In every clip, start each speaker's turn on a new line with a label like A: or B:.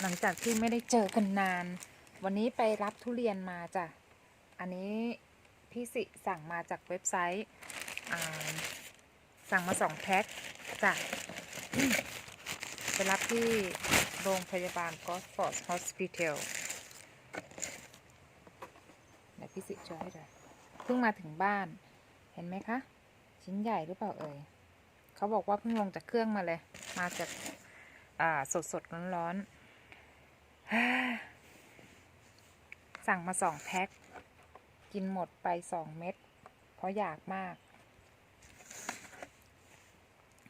A: หลังจากที่ไม่ได้เจอกันนาน วันนี้ไปรับทุเรียนมาจ้ะ อันนี้พี่สิสั่งมาจากเว็บไซต์สั่งมาสองแพ็คจ้ะไปรับที่โรงพยาบาล g o s f o r d Hospital เดี๋ยวพี่สิช่วยให้ด้วยเพิ่งมาถึงบ้าน เห็นไหมคะ ชิ้นใหญ่หรือเปล่าเอ่ยเขาบอกว่าเพิ่งลงจากเครื่องมาเลย มาจาก สดสดร้อนร้อนสั่งมาสองแพ็ค กินหมดไปสองเม็ด เพราะอยากมาก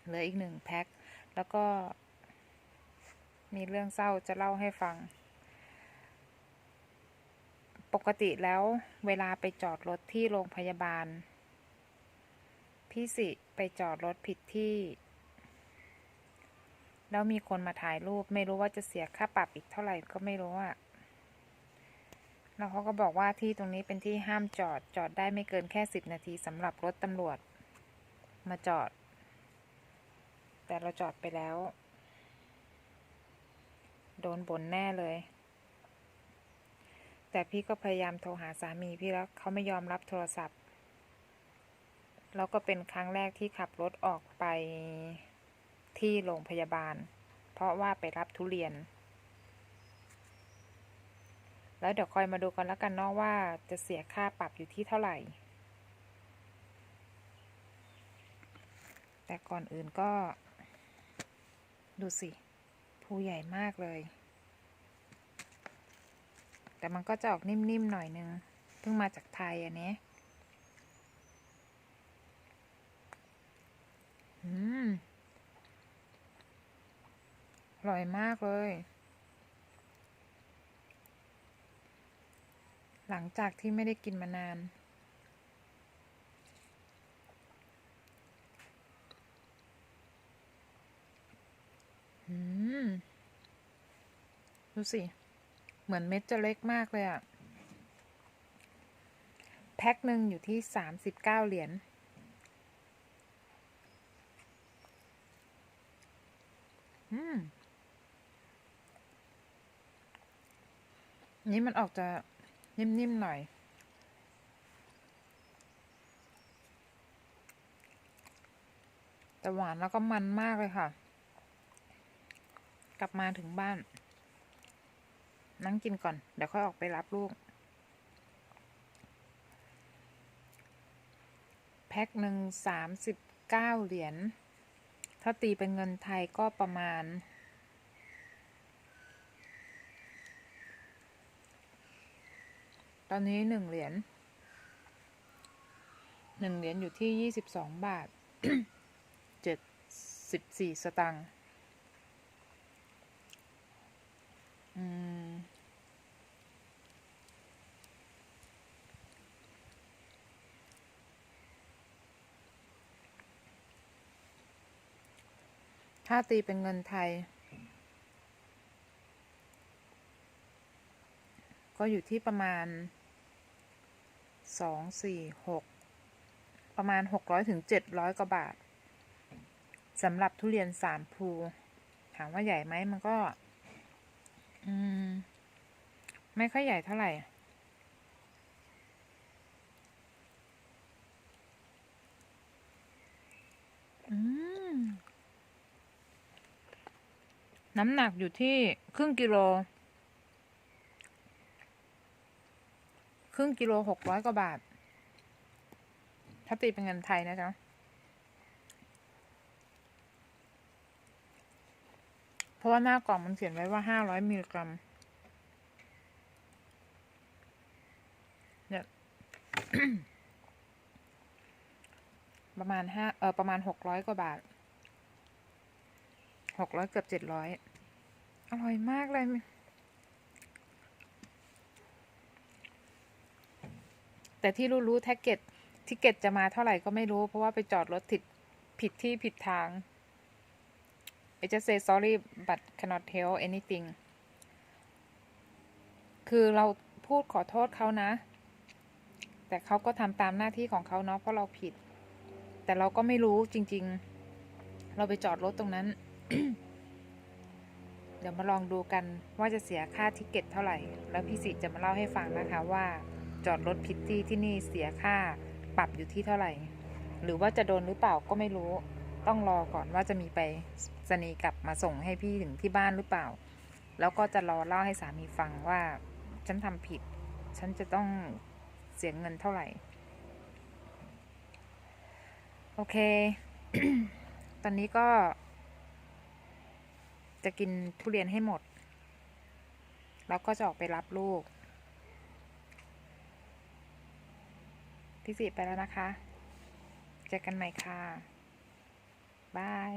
A: เหลืออีกหนึ่งแพ็ค แล้วก็มีเรื่องเศร้าจะเล่าให้ฟัง ปกติแล้วเวลาไปจอดรถที่โรงพยาบาล พี่สิไปจอดรถผิดที่ แล้วมีคนมาถ่ายรูป ไม่รู้ว่าจะเสียค่าปรับอีกเท่าไหร่ก็ไม่รู้อะแล้วเขาก็บอกว่าที่ตรงนี้เป็นที่ห้ามจอดจอดได้ไม่เกินแค่สิบนาทีสำหรับรถตำรวจ มาจอด แต่เราจอดไปแล้ว โดนบ่นแน่เลย แต่พี่ก็พยายามโทรหาสามีพี่แล้วเขาไม่ยอมรับโทรศัพท์ แล้วก็เป็นครั้งแรกที่ขับรถออกไป ที่โรงพยาบาล เพราะว่าไปรับทุเรียน แล้วเดี๋ยวคอยมาดูกันแล้วกันเนาะว่าจะเสียค่าปรับอยู่ที่เท่าไหร่ แต่ก่อนอื่นก็ ดูสิภูใหญ่มากเลย แต่มันก็จะออกนิ่มๆหน่อยนึง เพิ่งมาจากไทยอันนี้ อืม อร่อยมากเลย หลังจากที่ไม่ได้กินมานาน อืม ดูสิ เหมือนเม็ดจะเล็กมากเลยอะแพ็คหนึ่งอยู่ที่สามสิบเก้าเหรียญอืม นี่มันออกจะนิ่มๆหน่อยแต่หวานแล้วก็มันมากเลยค่ะ กลับมาถึงบ้าน นั่งกินก่อน เดี๋ยวค่อยออกไปรับลูก แพ็คหนึ่งสามสิบเก้าเหรียญ ถ้าตีเป็นเงินไทยก็ประมาณ ตอนนี้หนึ่งเหรียญหนึ่งเหรียญอยู่ที่ยี่สิบสองบาทเจ็ดสิบสี่สตังค์อืมถ้าตีเป็นเงินไทย ก็อยู่ที่ประมาณ สองสี่หกประมาณหกร้อยถึงเจ็ดร้อยกว่าบาทสำหรับทุเรียนสามภูถามว่าใหญ่ไหมมันก็ อืม ไม่ค่อยใหญ่เท่าไหร่ อืม น้ำหนักอยู่ที่ครึ่งกิโล รึ่งกิโลหกร้อยกว่าบาท ถ้าตีเป็นเงินไทยนะจ๊ะเพราะว่าหน้ากล่องมันเขียนไว้ว่าห้าร้อยมิลลิกรัม เนี่ย ประมาณห้าเออประมาณหกร้อยกว่าบาทหกร้อยเกือบเจ็ดร้อยอร่อยมากเลย แต่ที่รู้รู้แท็กเก็ตทิเก็ตจะมาเท่าไหร่ก็ไม่รู้ เพราะว่าไปจอดรถผิดผิดที่ผิดทาง I just say sorry but cannot tell anything คือเราพูดขอโทษเขานะ แต่เขาก็ทำตามหน้าที่ของเขาเนาะเพราะเราผิด แต่เราก็ไม่รู้จริง ๆ เราไปจอดรถตรงนั้น เดี๋ยวมาลองดูกันว่าจะเสียค่าทิกเก็ตเท่าไหร่ แล้วพี่สิจะมาเล่าให้ฟังนะคะว่า จอดรถผิดที่ที่นี่เสียค่าปรับอยู่ที่เท่าไหร่ หรือว่าจะโดนหรือเปล่าก็ไม่รู้ ต้องรอก่อนว่าจะมีไปสนีกลับมาส่งให้พี่ถึงที่บ้านหรือเปล่า แล้วก็จะรอเล่าให้สามีฟังว่าฉันทำผิด ฉันจะต้องเสียเงินเท่าไหร่ โอเค ตอนนี้ก็ จะกินทุเรียนให้หมด แล้วก็จะออกไปรับลูก พี่สิไปแล้วนะคะ เจอกันใหม่ค่ะ บาย